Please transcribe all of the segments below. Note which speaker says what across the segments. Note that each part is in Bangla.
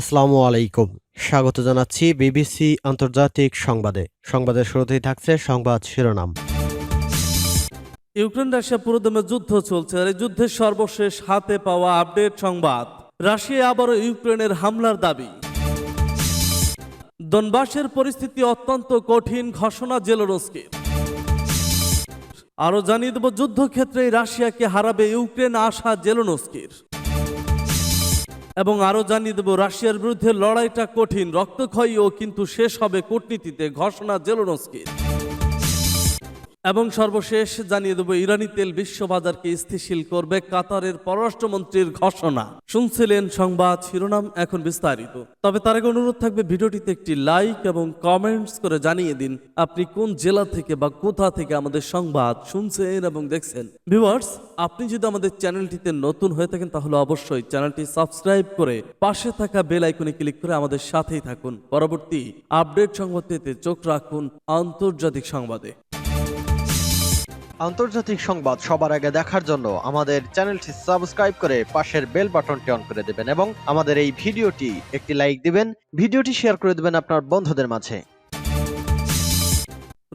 Speaker 1: আসসালামু আলাইকুম। স্বাগত জানাচ্ছি বিবিসি আন্তর্জাতিক সংবাদে। সংবাদের শুরুতেই থাকছে সংবাদ শিরোনাম।
Speaker 2: ইউক্রেন রাশিয়া পুরোদমে যুদ্ধ চলছে আর এই যুদ্ধের সর্বশেষ হাতে পাওয়া আপডেট সংবাদ। রাশিয়া আবারও ইউক্রেনের হামলার দাবি। দনবাসের পরিস্থিতি অত্যন্ত কঠিন ঘোষণা জেলোরস্কির। আরও জানিয়ে দেব যুদ্ধক্ষেত্রে রাশিয়াকে হারাবে ইউক্রেন, আশা জেলোনস্কির এবং আরও জানিয়ে দেব, রাশিয়ার বিরুদ্ধে লড়াইটা কঠিন, রক্তক্ষয়ীও কিন্তু শেষ হবে কূটনীতিতে, ঘোষণা জেলোনস্কির। এবং সর্বশেষ জানিয়ে দেব, ইরানি তেল বিশ্ববাজারকে স্থিতিশীল করবে কাতারের পররাষ্ট্রমন্ত্রীর ঘোষণা। শুনছিলেন সংবাদ শিরোনাম, এখন বিস্তারিত। তবে তার আগে অনুরোধ থাকবে, ভিডিওটিতে একটি লাইক এবং কমেন্টস করে জানিয়ে দিন, আপনি কোন জেলা থেকে বা কোথা থেকে আমাদের সংবাদ শুনছেন এবং দেখছেন। ভিউয়ার্স, আপনি যদি আমাদের চ্যানেলটিতে নতুন হয়ে থাকেন, তাহলে অবশ্যই চ্যানেলটি সাবস্ক্রাইব করে পাশে থাকা বেল আইকনে ক্লিক করে আমাদের সাথেই থাকুন। পরবর্তী আপডেট সংবাদ পেতে চোখ রাখুন আন্তর্জাতিক সংবাদে।
Speaker 1: আন্তর্জাতিক সংবাদ সবার আগে দেখার জন্য আমাদের চ্যানেলটি সাবস্ক্রাইব করে পাশের বেল বাটনটি অন করে দেবেন এবং আমাদের এই ভিডিওটি একটি লাইক দিবেন, ভিডিওটি শেয়ার করে দেবেন আপনার বন্ধুদের মাঝে।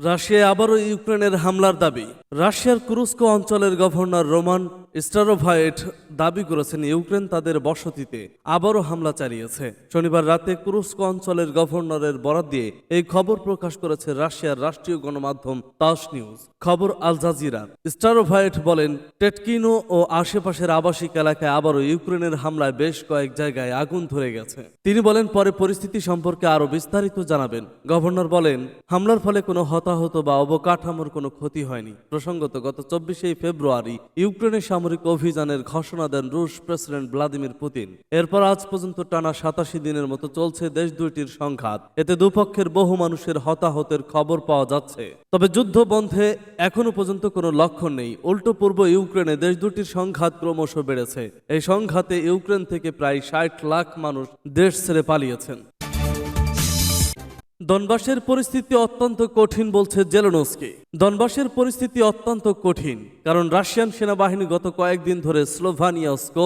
Speaker 2: রাশিয়া আবারও ইউক্রেনের হামলার দাবি। রাশিয়ার কুরুস্কো অঞ্চলের গভর্নর রোমান স্টারোভাইট দাবি করেছেন ইউক্রেন তাদের বসতিতে আবারও হামলা চালিয়েছে। শনিবার রাতে কুরুস্কো অঞ্চলের গভর্নরের বরাত দিয়ে এই খবর প্রকাশ করেছে রাশিয়ার রাষ্ট্রীয় গণমাধ্যম তাস নিউজ। খবর আল জাজিরার স্টারোভাইট বলেন, টেটকিনো ও আশেপাশের আবাসিক এলাকায় আবারও ইউক্রেনের হামলায় বেশ কয়েক জায়গায় আগুন ধরে গেছে। তিনি বলেন, পরে পরিস্থিতি সম্পর্কে আরও বিস্তারিত জানাবেন। গভর্নর বলেন, হামলার ফলে কোনো হতাহত বা অবকাঠামোর কোনো ক্ষতি হয়নি। প্রসঙ্গত, গত চব্বিশে ফেব্রুয়ারি ইউক্রেনের সামরিক অভিযানের ঘোষণা দেন রুশ প্রেসিডেন্ট ভ্লাদিমির পুতিন। এরপর আজ পর্যন্ত টানা সাতাশি দিনের মতো চলছে দেশ দুইটির সংঘাত। এতে দুপক্ষের বহু মানুষের হতাহতের খবর পাওয়া যাচ্ছে। তবে যুদ্ধ বন্ধে এখনও পর্যন্ত কোনো লক্ষণ নেই। উল্টো পূর্ব ইউক্রেনে দেশ দুটির সংঘাত ক্রমশ বেড়েছে। এই সংঘাতে ইউক্রেন থেকে প্রায় ষাট লাখ মানুষ দেশ ছেড়ে পালিয়েছেন। দনবাসের পরিস্থিতি অত্যন্ত কঠিন বলছে জেলোনস্কি। দনবাসের পরিস্থিতি অত্যন্ত কঠিন, কারণ রাশিয়ান সেনাবাহিনী গত কয়েকদিন ধরে স্লোভানিয়াস্কো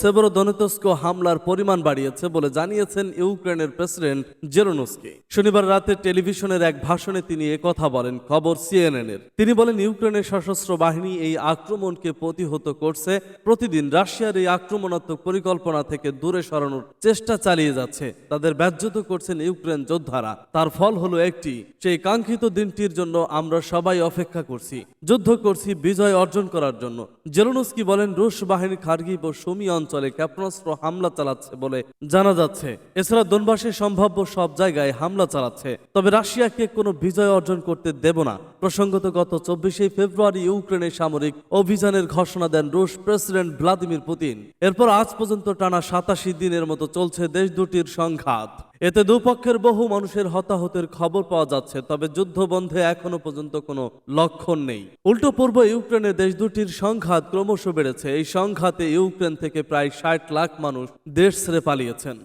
Speaker 2: সেবরোদনেতস্কো হামলার পরিমাণ বাড়িয়েছে বলে জানিয়েছেন ইউক্রেনের প্রেসিডেন্ট জেলোনস্কি শনিবার রাতে টেলিভিশনের এক ভাষণে তিনি কথা বলেন, খবর সিএনএন এর তিনি বলেন, ইউক্রেনের সশস্ত্র বাহিনী এই আক্রমণকে প্রতিহত করছে, প্রতিদিন রাশিয়ার এই আক্রমণাত্মক পরিকল্পনা থেকে দূরে সরানোর চেষ্টা চালিয়ে যাচ্ছে। তাদের ব্যাহ্যত করছেন ইউক্রেন যোদ্ধারা। তার ফল হলো একটি, সেই কাঙ্ক্ষিত দিনটির জন্য আমরা সবাই অপেক্ষা করছি, যুদ্ধ করছি, বিজয় অর্জন করার জন্য। জেলোনস্কি বলেন, রুশ বাহিনী খার্গিব ও সুমি অঞ্চলে ক্ষেপণাস্ত্র হামলা চালাচ্ছে বলে জানা যাচ্ছে। এছাড়া দনবাসের সম্ভাব্য সব জায়গায় হামলা চালাচ্ছে। তবে রাশিয়াকে কোনো বিজয় অর্জন করতে দেব না। প্রসঙ্গত গত চব্বিশে ফেব্রুয়ারি ইউক্রেনের সামরিক অভিযানের ঘোষণা দেন রুশ প্রেসিডেন্ট ভ্লাদিমির পুতিন। এরপর আজ পর্যন্ত টানা সাতাশি দিনের মতো চলছে দেশ দুটির সংঘাত। এতে দুপক্ষের বহু মানুষের হতাহতের খবর পাওয়া যাচ্ছে, তবে যুদ্ধ বন্ধে এখনও পর্যন্ত কোনো লক্ষণ নেই। উল্টো পূর্ব ইউক্রেনে দেশ দুটির সংঘাত ক্রমশ বেড়েছে। এই সংঘাতে ইউক্রেন থেকে প্রায় ষাট লাখ মানুষ দেশ ছেড়ে পালিয়েছেন।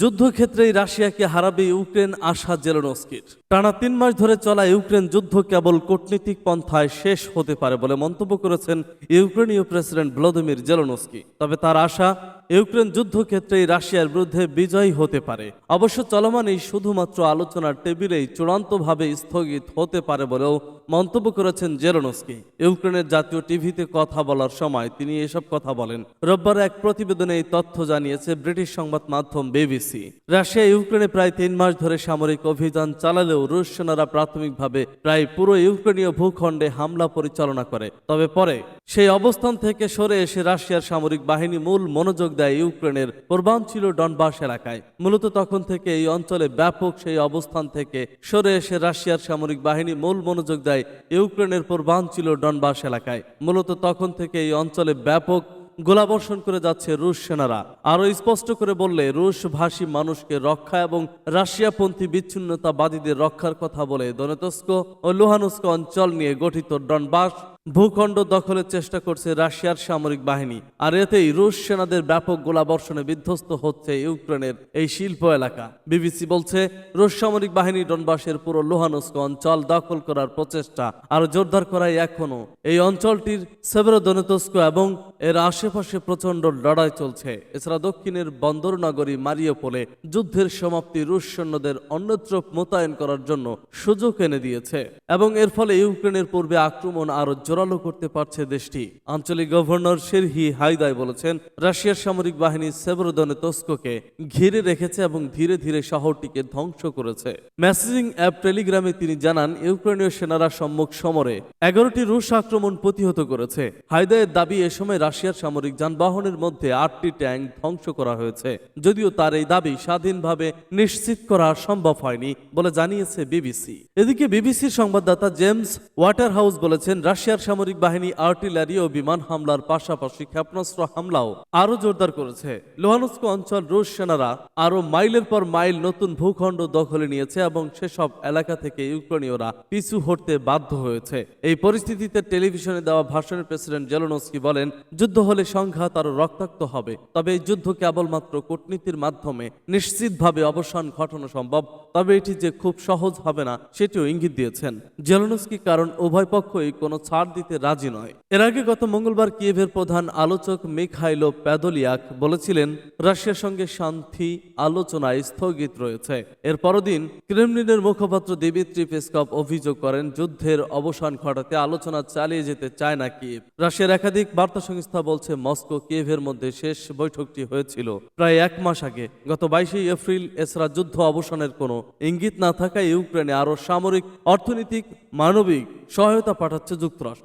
Speaker 2: যুদ্ধক্ষেত্রেই রাশিয়াকে হারাবে ইউক্রেন আশা জেলোনস্কির। টানা তিন মাস ধরে চলা ইউক্রেন যুদ্ধ কেবল কূটনীতিক পন্থায় শেষ হতে পারে বলে মন্তব্য করেছেন ইউক্রেনীয় প্রেসিডেন্ট ভ্লাদিমির জেলোনস্কি। তবে তার আশা, ইউক্রেন যুদ্ধক্ষেত্রেই রাশিয়ার বিরুদ্ধে বিজয়ী হতে পারে। অবশ্য চলমান এই শুধুমাত্র আলোচনার টেবিলেই চূড়ান্তভাবে স্থগিত হতে পারে বলেও মন্তব্য করেছেন জেরোনস্কি। ইউক্রেনের জাতীয় টিভিতে কথা বলার সময় তিনি এসব কথা বলেন। রোববার এক প্রতিবেদনে এই তথ্য জানিয়েছে ব্রিটিশ সংবাদ মাধ্যম বিবিসি। রাশিয়া, ইউক্রেনে প্রায় তিন মাস ধরে সামরিক অভিযান চালালেও রুশ সেনারা প্রাথমিকভাবে প্রায় পুরো ইউক্রেনীয় ভূখণ্ডে হামলা পরিচালনা করে। তবে পরে সেই অবস্থান থেকে সরে এসে রাশিয়ার সামরিক বাহিনী মূল মনোযোগ দেয় ইউক্রেনের পূর্বাঞ্চল ডনবাস এলাকায়। মূলত তখন থেকে এই অঞ্চলে ব্যাপক সেই অবস্থান থেকে সরে এসে রাশিয়ার সামরিক বাহিনী মূল মনোযোগ দেয় ইউক্রেনের পূর্বাঞ্চল ডনবাস এলাকায়। মূলত তখন থেকে এই অঞ্চলে ব্যাপক গোলাবর্ষণ করে যাচ্ছে রুশ সেনারা। আরও স্পষ্ট করে বললে, রুশ ভাষী মানুষকে রক্ষা এবং রাশিয়াপন্থী বিচ্ছিন্নতাবাদীদের রক্ষার কথা বলে দনেতস্ক ও লুহানুস্ক অঞ্চল নিয়ে গঠিত ডনবাস ভূখণ্ড দখলের চেষ্টা করছে রাশিয়ার সামরিক বাহিনী, আর এতেই রুশ সেনাদের ব্যাপক গোলাবর্ষণে বিধ্বস্ত হচ্ছে ইউক্রেনের এই শিল্প এলাকা। বিবিসি বলছে, রুশ সামরিক বাহিনী ডনবাসের পুরো লোহানস্ক অঞ্চল দখল করার প্রচেষ্টা আরও জোরদার করাই এখনও এই অঞ্চলটির সেভেরোদনেতস্ক এবং এর আশেপাশে প্রচণ্ড লড়াই চলছে। এছাড়া দক্ষিণের বন্দর নগরী মারিওপোলে যুদ্ধের সমাপ্তি রুশ সৈন্যদের অন্যত্র মোতায়েন করার জন্য সুযোগ এনে দিয়েছে। এবং এর ফলে ইউক্রেনের পূর্বে আক্রমণ আরও জোরালো করতে পারছে দেশটি। আঞ্চলিক গভর্নর শেরহি হাইদাই বলেছেন, রাশিয়ার সামরিক বাহিনী সেভরোদনেতস্ককে ঘিরে রেখেছে এবং ধীরে ধীরে শহরটিকে ধ্বংস করেছে। মেসেজিং অ্যাপ টেলিগ্রামে তিনি জানান, ইউক্রেনীয় সেনারা সম্মুখ সমরে এগারোটি রুশ আক্রমণ প্রতিহত করেছে। হায়দায়ের দাবি, এ সময় রাশিয়ার সামরিক যানবাহনের মধ্যে আটটি ট্যাঙ্ক ধ্বংস করা হয়েছে। যদিও তার এই দাবি স্বাধীনভাবে নিশ্চিত করা সম্ভব হয়নি বলে জানিয়েছে বিবিসি। এদিকে বিবিসির সংবাদদাতা জেমস ওয়াটার হাউস বলেছেন, রাশিয়ার সামরিক বাহিনী আর্টিলারি ও বিমান হামলার পাশাপাশি ক্ষেপণাস্ত্র হামলাও আরও জোরদার করেছে। লোহানস্ক অঞ্চল রুশ সেনারা আরও মাইলের পর মাইল নতুন ভূখণ্ড দখলে নিয়েছে এবং সেসব এলাকা থেকে ইউক্রেনীয়রা পিছু হটতে বাধ্য হয়েছে। এই পরিস্থিতিতে টেলিভিশনে দেওয়া ভাষণে প্রেসিডেন্ট জেলোনস্কি বলেন, যুদ্ধ হলে সংঘাত আরও রক্তাক্ত হবে, তবে এই যুদ্ধ কেবলমাত্র কূটনীতির মাধ্যমে নিশ্চিতভাবে অবসান ঘটানো সম্ভব, তবে এটি যে খুব সহজ হবে না, সেটিও ইঙ্গিত দিয়েছেন। জেলোনস্কি কারণ, উভয় পক্ষই কোনো ছাড় দিতে রাজি নয়। এর আগে গত মঙ্গলবার কিয়েভের প্রধান আলোচক মিখাইলো প্যাদোলিয়াক বলেছিলেন, রাশিয়ার সঙ্গে শান্তি আলোচনায় স্থগিত রয়েছে। এর পরদিন ক্রেমলিনের মুখপাত্র দিমিত্রি পেসকপ অভিযোগ করেন, যুদ্ধের অবসান ঘটাতে আলোচনা চালিয়ে যেতে চায় না কিয়েভ। রাশিয়ার একাধিক বার্তা সংস্থা বলছে, মস্কো কিয়েভের মধ্যে শেষ বৈঠকটি হয়েছিল প্রায় এক মাস আগে। গত বাইশে এপ্রিল এছাড়া যুদ্ধ অবসানের কোনো ইঙ্গিত না থাকায় ইউক্রেনে আরও সামরিক, অর্থনৈতিক, মানবিক সহায়তা পাঠাচ্ছে যুক্তরাষ্ট্র।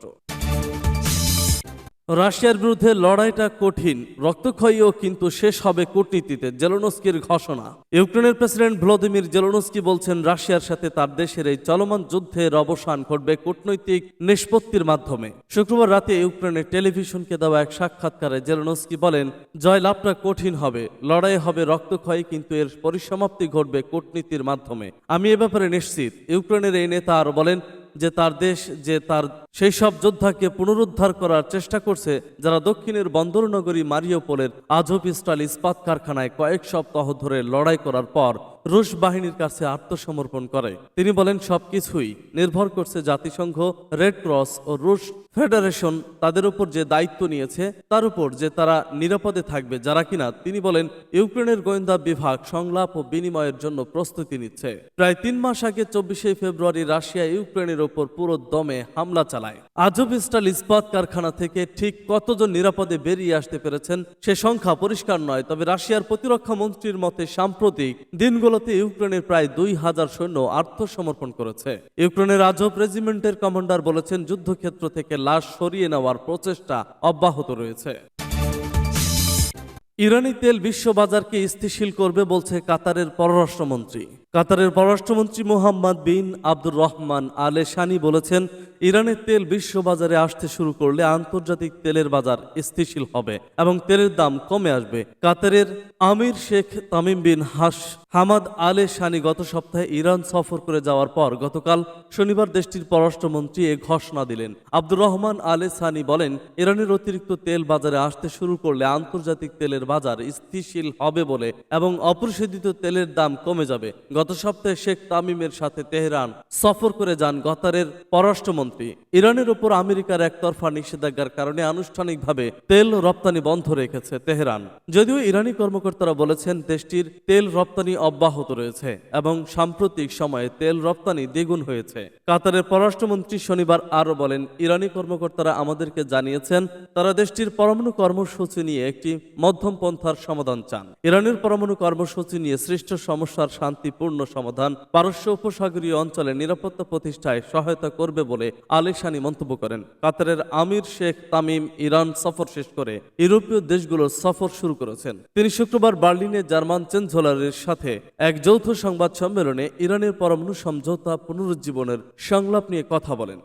Speaker 2: রাশিয়ার বিরুদ্ধে লড়াইটা কঠিন, রক্তক্ষয়ীও কিন্তু শেষ হবে কূটনীতিতে, জেলোনস্কির ঘোষণা। ইউক্রেনের প্রেসিডেন্ট ভ্লাদিমির জেলোনস্কি বলছেন, রাশিয়ার সাথে তার দেশের এই চলমান যুদ্ধের অবসান ঘটবে কূটনৈতিক নিষ্পত্তির মাধ্যমে। শুক্রবার রাতে ইউক্রেনের টেলিভিশনকে দেওয়া এক সাক্ষাৎকারে জেলোনস্কি বলেন, জয়লাভটা কঠিন হবে, লড়াই হবে রক্তক্ষয়ী, কিন্তু এর পরিসমাপ্তি ঘটবে কূটনীতির মাধ্যমে। আমি এ ব্যাপারে নিশ্চিত, ইউক্রেনের এই নেতা আরও বলেন যে তার দেশ, যে তার সেই সব যোদ্ধাকে পুনরুদ্ধার করার চেষ্টা করছে, যারা দক্ষিণের বন্দরনগরী মারিওপোলের আজব ইস্টাল ইস্পাত কারখানায় কয়েক সপ্তাহ ধরে লড়াই করার পর রুশ বাহিনীর কাছে আত্মসমর্পণ করে। তিনি বলেন, সবকিছুই নির্ভর করছে জাতিসংঘ রেড ক্রস ও রুশ ফেডারেশন তাদের উপর যে দায়িত্ব নিয়েছে, তার উপর যে তারা নিরাপদে থাকবে, যারা কিনা, তিনি বলেন, ইউক্রেনের গোয়েন্দা বিভাগ সংলাপ ও বিনিময়ের জন্য প্রস্তুতি নিচ্ছে। প্রায় তিন মাস আগে, চব্বিশে ফেব্রুয়ারি, রাশিয়া ইউক্রেনের ওপর পুরো দমে হামলা চালায়। আজবিস্টাল ইস্পাত কারখানা থেকে ঠিক কতজন নিরাপদে বেরিয়ে আসতে পেরেছেন, সে সংখ্যা পরিষ্কার নয়, তবে রাশিয়ার প্রতিরক্ষা মন্ত্রীর মতে সাম্প্রতিক দিনগুলোতে ইউক্রেনের প্রায় দুই হাজার সৈন্য আত্মসমর্পণ করেছে। ইউক্রেনের রাজব রেজিমেন্টের কমান্ডার বলেছেন, যুদ্ধক্ষেত্র থেকে লাশ সরিয়ে নেওয়ার প্রচেষ্টা অব্যাহত রয়েছে। ইরানি তেল বিশ্ববাজারকে স্থিতিশীল করবে বলছে কাতারের পররাষ্ট্রমন্ত্রী। কাতারের পররাষ্ট্রমন্ত্রী মোহাম্মদ বিন আব্দুর রহমান আলে শানি বলেছেন, ইরানের তেল বিশ্ববাজারে আসতে শুরু করলে আন্তর্জাতিক তেলের বাজার স্থিতিশীল হবে এবং তেলের দাম কমে আসবে। কাতারের আমির শেখ তামিম বিন হাস হামাদ আলে শানি গত সপ্তাহে ইরান সফর করে যাওয়ার পর গতকাল শনিবার দেশটির পররাষ্ট্রমন্ত্রী এ ঘোষণা দিলেন। আব্দুর রহমান আলে সানি বলেন, ইরানের অতিরিক্ত তেল বাজারে আসতে শুরু করলে আন্তর্জাতিক তেলের বাজার স্থিতিশীল হবে বলে এবং অপরিশোধিত তেলের দাম কমে যাবে। গত সপ্তাহে শেখ তামিমের সাথে তেহরান সফর করে যান কাতারের পররাষ্ট্রমন্ত্রী। ইরানের উপর আমেরিকার একতরফা নিষেধাজ্ঞার কারণে আনুষ্ঠানিকভাবে তেল রপ্তানি বন্ধ রেখেছে তেহরান। যদিও ইরানি কর্মকর্তারা বলেছেন, দেশটির তেল রপ্তানি অব্যাহত রয়েছে এবং সাম্প্রতিক সময়ে তেল রপ্তানি দ্বিগুণ হয়েছে। কাতারের পররাষ্ট্রমন্ত্রী শনিবার আরও বলেন, ইরানি কর্মকর্তারা আমাদেরকে জানিয়েছেন, তারা দেশটির পরমাণু কর্মসূচি নিয়ে একটি মধ্যম পন্থার সমাধান চান। ইরানের পরমাণু কর্মসূচি নিয়ে সৃষ্ট সমস্যার শান্তিপূর্ণ সমাধান পারস্য উপসাগরীয় অঞ্চলে নিরাপত্তা প্রতিষ্ঠায় সহায়তা করবে বলে আলেশানি মন্তব্য করেন। কাতারের আমির শেখ তামিম ইরান সফর শেষ করে ইউরোপীয় দেশগুলোর সফর শুরু করেছেন। তিনি শুক্রবার বার্লিনে জার্মান চেঞ্জলারের সাথে এক যৌথ সংবাদ সম্মেলনে ইরানের পরমাণু সমঝোতা পুনরুজ্জীবনের সংলাপ নিয়ে কথা বলেন।